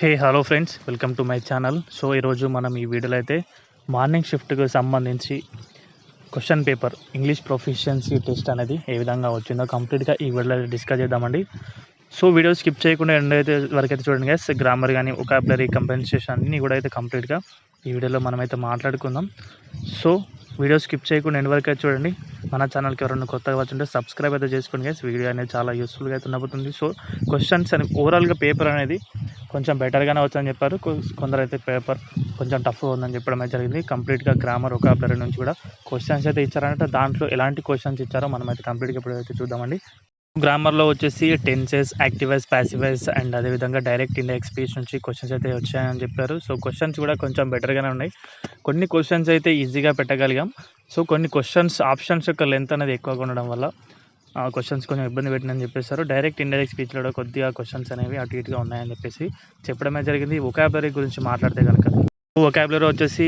Hey hello friends welcome to my channel so ఈరోజు మనం ఈ వీడియోలో అయితే మార్నింగ్ షిఫ్ట్కి సంబంధించి question paper English proficiency test అనేది ఏ విధంగా వచ్చిందో కంప్లీట్గా ఈ వీడియోలో డిస్కస్ చేద్దామండి. సో వీడియో స్కిప్ చేయకుండా ఎండ్ అయితే వరకు అయితే చూడండి గైస్ గ్రామర్ కానీ ఒకాబులరీ కంపెన్సేషన్ అన్నీ కూడా అయితే కంప్లీట్గా ఈ వీడియోలో మనమైతే మాట్లాడుకుందాం. సో వీడియో స్కిప్ చేయకుండా ఎండ్ వరకు అయితే చూడండి. మన ఛానల్కి ఎవరైనా కొత్తగా వచ్చుంటే సబ్స్క్రైబ్ అయితే చేసుకోండి గైస్ వీడియో అనేది చాలా యూస్ఫుల్గా అయితే ఉండబోతుంది. సో క్వశ్చన్స్ అని ఓవరాల్గా పేపర్ అనేది కొంచెం బెటర్గానే వచ్చని చెప్పారు. కొందరు అయితే పేపర్ కొంచెం టఫ్గా ఉందని చెప్పడం అయితే జరిగింది కంప్లీట్గా గ్రామర్ ఒకాబులరీ నుంచి కూడా క్వశ్చన్స్ అయితే ఇచ్చారంటే దాంట్లో ఎలాంటి క్వశ్చన్స్ ఇచ్చారో మనం అయితే కంప్లీట్గా ఇప్పుడు అయితే చూద్దామండి. గ్రామర్లో వచ్చేసి tenses active voice passive voice and అదేవిధంగా డైరెక్ట్ ఇండెక్స్ స్పీచ్ నుంచి క్వశ్చన్స్ అయితే వచ్చాయని చెప్పారు. సో క్వశ్చన్స్ కూడా కొంచెం బెటర్గానే ఉన్నాయి. కొన్ని క్వశ్చన్స్ అయితే ఈజీగా పెట్టగలిగాం. సో కొన్ని క్వశ్చన్స్ ఆప్షన్స్ యొక్క లెంత్ అనేది ఎక్కువగా ఉండడం వల్ల ఆ క్వశ్చన్స్ కొంచెం ఇబ్బంది పెట్టిందని చెప్పేశారు. డైరెక్ట్ ఇండైరెక్ట్ స్పీచ్లో కొద్దిగా క్వశ్చన్స్ అనేవి అటు ఇటుగా ఉన్నాయని చెప్పేసి చెప్పడమే జరిగింది. ఒకాబులరీ గురించి మాట్లాడితే కనుక ఒకాబులరీ వచ్చేసి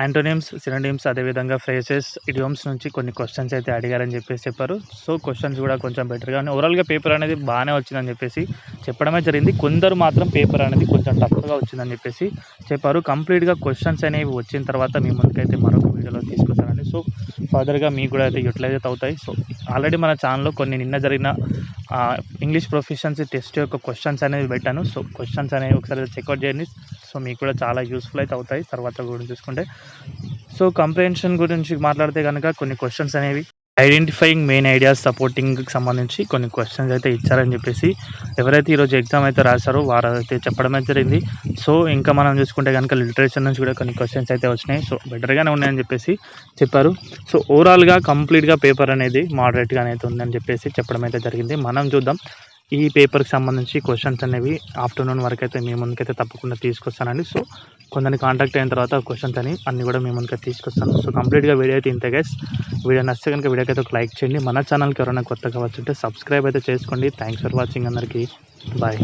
యాంటోనిమ్స్ సినోనిమ్స్ అదేవిధంగా ఫ్రేసెస్ ఇడియోమ్స్ నుంచి కొన్ని క్వశ్చన్స్ అయితే అడిగారని చెప్పేసి చెప్పారు. సో క్వశ్చన్స్ కూడా కొంచెం బెటర్గా ఉన్నాయి ఓవరాల్గా పేపర్ అనేది బాగానే వచ్చిందని చెప్పేసి చెప్పడమే జరిగింది. కొందరు మాత్రం పేపర్ అనేది కొంచెం టఫ్గా వచ్చిందని చెప్పేసి చెప్పారు. కంప్లీట్గా క్వశ్చన్స్ అనేవి వచ్చిన తర్వాత మీ ముందుకైతే మరొక వీడియోలో తీసుకొస్తానండి. సో ఫర్దర్గా మీకు కూడా అయితే యూటిలైజ్ అయితే అవుతాయి. సో ఆల్రెడీ మన ఛానల్లో కొన్ని నిన్న జరిగిన ఇంగ్లీష్ ప్రొఫిషియన్సీ టెస్ట్ యొక్క క్వశ్చన్స్ అనేవి పెట్టాను. సో క్వశ్చన్స్ అనేవి ఒకసారి చెక్అవుట్ చేయండి. సో మీకు కూడా చాలా యూస్ఫుల్ అయితే అవుతాయి తర్వాత కూడా చూసుకుంటే. సో కంప్రెన్షన్ గురించి మాట్లాడితే కనుక కొన్ని క్వశ్చన్స్ అనేవి. ఐడెంటిఫైయింగ్ మెయిన్ ఐడియాస్ సపోర్టింగ్కి సంబంధించి కొన్ని క్వశ్చన్స్ అయితే ఇచ్చారని చెప్పేసి. ఎవరైతే ఈరోజు ఎగ్జామ్ అయితే రాశారో వారు అయితే చెప్పడం జరిగింది. సో ఇంకా మనం చూసుకుంటే కనుక లిటరేచర్ నుంచి కూడా కొన్ని క్వశ్చన్స్ అయితే వచ్చినాయి. సో బెటర్గానే ఉన్నాయని చెప్పేసి చెప్పారు. సో ఓవరాల్గా కంప్లీట్గా పేపర్ అనేది మోడరేట్గా అయితే ఉందని చెప్పేసి చెప్పడం అయితే జరిగింది. మనం చూద్దాం. ఈ పేపర్కి సంబంధించి క్వశ్చన్స్ అనేవి ఆఫ్టర్నూన్ వరకు అయితే మీ ముందుకైతే తప్పకుండా తీసుకొస్తానండి. సో కొందరిని కాంటాక్ట్ అయిన తర్వాత క్వశ్చన్స్ అని అన్ని కూడా మీ ముందుకైతే తీసుకొస్తాను. సో కంప్లీట్గా వీడియో అయితే ఇంతే గైస్ వీడియో నచ్చితే కనుక వీడియోకి అయితే ఒక లైక్ చేయండి. మన ఛానల్కి ఎవరైనా కొత్తగా వచ్చుంటే సబ్స్క్రైబ్ అయితే చేసుకోండి. థ్యాంక్స్ ఫర్ వాచింగ్ అందరికీ. బాయ్